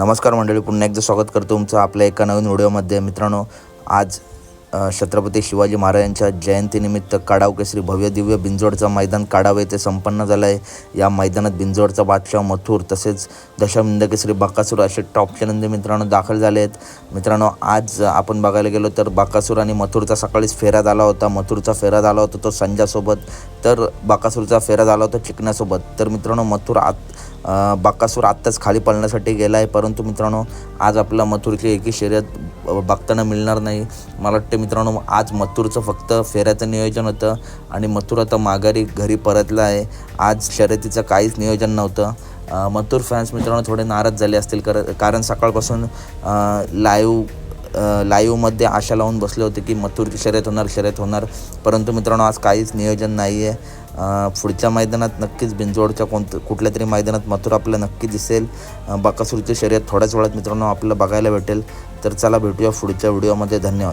नमस्कार मंडळी पुन्हा एकदा स्वागत करतो तुमचं आपल्या एका नवीन व्हिडिओमध्ये. मित्रांनो आज छत्रपती शिवाजी महाराजांच्या जयंतीनिमित्त काडाव केसरी भव्य दिव्य बिंजोडचं मैदान काढाव येथे संपन्न झालं आहे या मैदानात बिंजोडचा बादशाह मथुर तसेच दशमिंद केसरी बाकासूर असे टॉपचे नंदी मित्रांनो दाखल झाले आहेत मित्रांनो आज आपण बघायला गेलो तर बाकासूर आणि मथुरचा सकाळीच फेरा झाला होता. मथुरचा फेरा झाला होता तो संजासोबत तर बाकासूरचा फेरा झाला होता चिकण्यासोबत तर मित्रांनो मथुर आत बाकासूर आत्ताच खाली पळण्यासाठी गेला आहे परंतु मित्रांनो आज आपला मथुरची एकी शर्यत बघताना मिळणार नाही. मला वाटते मित्रांनो आज मथुरचं फक्त फेऱ्याचं नियोजन होतं आणि मथुर आता माघारी घरी परतला आहे. आज शर्यतीचं काहीच नियोजन नव्हतं. मथुर फॅन्स मित्रांनो थोडे नाराज झाले असतील कर कारण सकाळपासून लाईव्ह लाईव्हमध्ये आशा लावून बसले होते की मथुरची शर्यत होणार शर्यत होणार. परंतु मित्रांनो आज काहीच नियोजन नाही आहे पुढच्या मैदानात नक्कीच बिंजोडच्या कोणत्या कुठल्या तरी मैदानात मथुर आपल्याला नक्की दिसेल. अ, शर्यत थोड्याच वेळात मित्रांनो आपल्याला बघायला भेटेल. तर चला भेटूया पुढच्या व्हिडिओमध्ये. धन्यवाद.